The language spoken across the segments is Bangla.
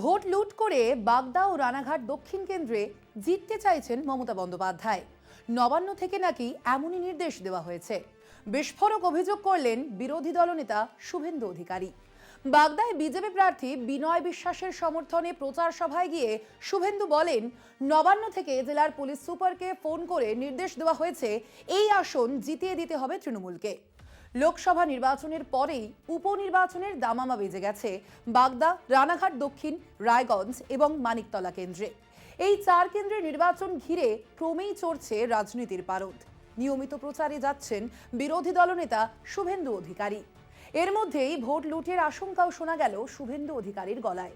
ভোট লুট করে বাগদা ও রানাঘাট দক্ষিণ কেন্দ্রে জিততে চাইছেন মমতা বন্দ্যোপাধ্যায়। নবান্ন থেকে নাকি এমনই নির্দেশ দেওয়া হয়েছে। বিস্ফোরক অভিযোগ করলেন বিরোধী দলনেতা শুভেন্দু অধিকারী। বাগদায় বিজেপি প্রার্থী বিনয় বিশ্বাসের সমর্থনে প্রচার সভায় গিয়ে শুভেন্দু বলেন, নবান্ন থেকে জেলার পুলিশ সুপারকে ফোন করে নির্দেশ দেওয়া হয়েছে, এই আসন জিতিয়ে দিতে হবে তৃণমূলকে। লোকসভা নির্বাচনের পরেই উপনির্বাচনের দামামা বেজে গেছে বাগদা, রানাঘাট দক্ষিণ, রায়গঞ্জ এবং মানিকতলা কেন্দ্রে। এই চার কেন্দ্রের নির্বাচন ঘিরে ক্রমেই চড়ছে রাজনীতির পারদ। নিয়মিত প্রচারে যাচ্ছেন বিরোধী দলনেতা শুভেন্দু অধিকারী। এর মধ্যেই ভোট লুটের আশঙ্কাও শোনা গেল শুভেন্দু অধিকারীর গলায়।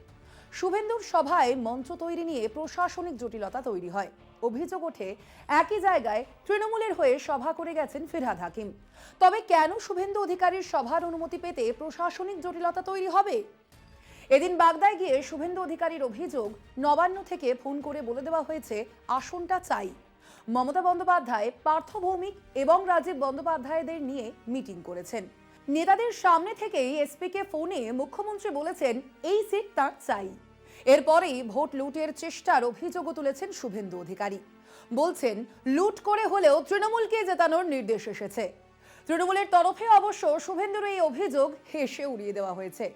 শুভেন্দুর সভায় মঞ্চ তৈরি নিয়ে প্রশাসনিক জটিলতা তৈরি হয়। অভিযোগ ওঠে, একই জায়গায় তৃণমূলের হয়ে সভা করে গেছেন ফিরহাদ হাকিম। তবে কেন শুভেন্দু অধিকারীর সভার অনুমতি পেতে প্রশাসনিক জটিলতা তৈরি হবে? এদিন বাগদায় গিয়ে শুভেন্দু অধিকারীর অভিযোগ নবান্ন থেকে ফোন করে বলে দেওয়া হয়েছে, আসনটা চাই। মমতা বন্দ্যোপাধ্যায় পার্থ ভৌমিক এবং রাজীব বন্দ্যোপাধ্যায়দের নিয়ে মিটিং করেছেন। নেতাদের সামনে থেকেই এসপিকে ফোনে মুখ্যমন্ত্রী বলেছেন, এই সিট তার চাই। এরপরেই ভোট লুটের চেষ্টার অভিযোগও তুলেছেন শুভেন্দু অধিকারী। বলছেন, লুট করে হলেও তৃণমূলকে জেতানোর নির্দেশ এসেছে। তৃণমূলের তরফে অবশ্য শুভেন্দুর এই অভিযোগ হেসে উড়িয়ে দেওয়া হয়েছে।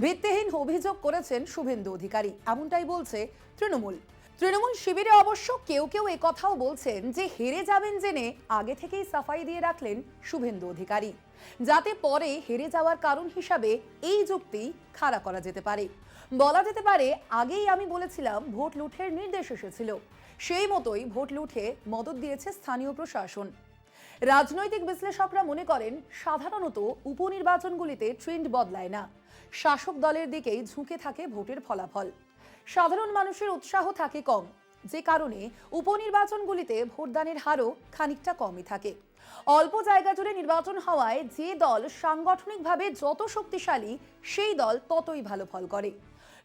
ভিত্তিহীন অভিযোগ করেছেন শুভেন্দু অধিকারী। এমনটাই বলছে তৃণমূল। তৃণমূল শিবিরে অবশ্য কেউ কেউ কথাও বলছেন যে হেরে যাবেন জেনে আগে থেকেই সাফাই দিয়ে রাখলেন শুভেন্দু অধিকারী। যাতে পরে হেরে যাওয়ার কারণ হিসাবে এই যুক্তি খাড়া করা যেতে পারে। বলা যেতে পারে, আগেই আমি বলেছিলাম ভোট লুঠের নির্দেশ এসেছিল। সেই মতোই ভোট লুঠে মদত দিয়েছে স্থানীয় প্রশাসন। রাজনৈতিক বিশ্লেষকরা মনে করেন, সাধারণত উপনির্বাচনগুলিতে ট্রেন্ড বদলায় না। শাসক দলের দিকেই ঝুঁকে থাকে ভোটের ফলাফল। সাধারণ মানুষের উৎসাহ থাকে কম। যে কারণে উপনির্বাচনগুলিতে ভোটদানের হারও খানিকটা কমই থাকে। অল্প জায়গা জুড়ে নির্বাচন হওয়ায় যে দল সাংগঠনিকভাবে যত শক্তিশালী, সেই দল ততই ভালো ফল করে।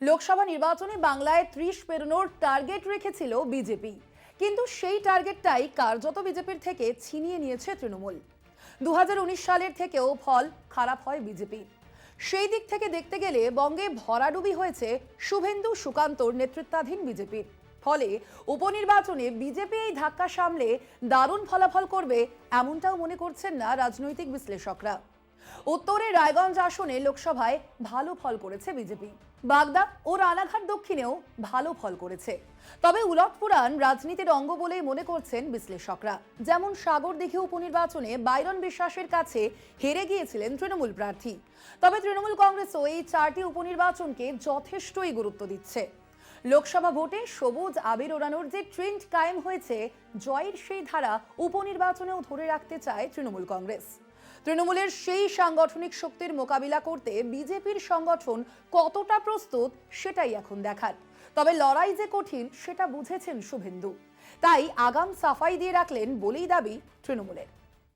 লোকসভা নির্বাচনে বাংলায় ত্রিশ পেরোনোর টার্গেট রেখেছিল বিজেপি। কিন্তু সেই টার্গেটটাই কার্যত বিজেপির থেকে ছিনিয়ে নিয়েছে তৃণমূল। দু হাজার উনিশ সালের থেকেও ফল খারাপ হয় বিজেপির সেই দিক থেকে দেখতে গেলে বঙ্গে ভরাডুবি হয়েছে শুভেন্দু সুকান্তর নেতৃত্বাধীন বিজেপির ফলে উপনির্বাচনে বিজেপি এই ধাক্কা সামলে দারুণ ফলাফল করবে এমনটাও মনে করছেন না রাজনৈতিক বিশ্লেষকরা। উত্তরে রায়গঞ্জ আসনে লোকসভায় ভালো ফল করেছে বিজেপি। বাগদা ও রানাঘাট দক্ষিণেও ভালো ফল করেছে। তবে উলটপুরাণ রাজনীতির অঙ্গ বলেই মনে করছেন বিশ্লেষকরা। যেমন সাগরদিঘি উপনির্বাচনে বাইরন বিশ্বাসের কাছে হেরে গিয়েছিলেন তৃণমূল প্রার্থী। তবে তৃণমূল কংগ্রেসও এই চারটি উপনির্বাচনকে যথেষ্টই গুরুত্ব দিচ্ছে। লোকসভা ভোটে সবুজ আবির ওড়ানোর যে ট্রেন্ড কায়েম হয়েছে, জয়ের সেই ধারা উপনির্বাচনেও ধরে রাখতে চায় তৃণমূল কংগ্রেস। তৃণমূলের সেই সাংগঠনিক শক্তির মোকাবিলা করতে বিজেপির সংগঠন কতটা প্রস্তুত সেটাই এখন দেখার। তবে লড়াই যে কঠিন, সেটা বুঝেছেন শুভেন্দু। তাই আগাম সাফাই দিয়ে রাখলেন বলেই দাবি তৃণমূলের।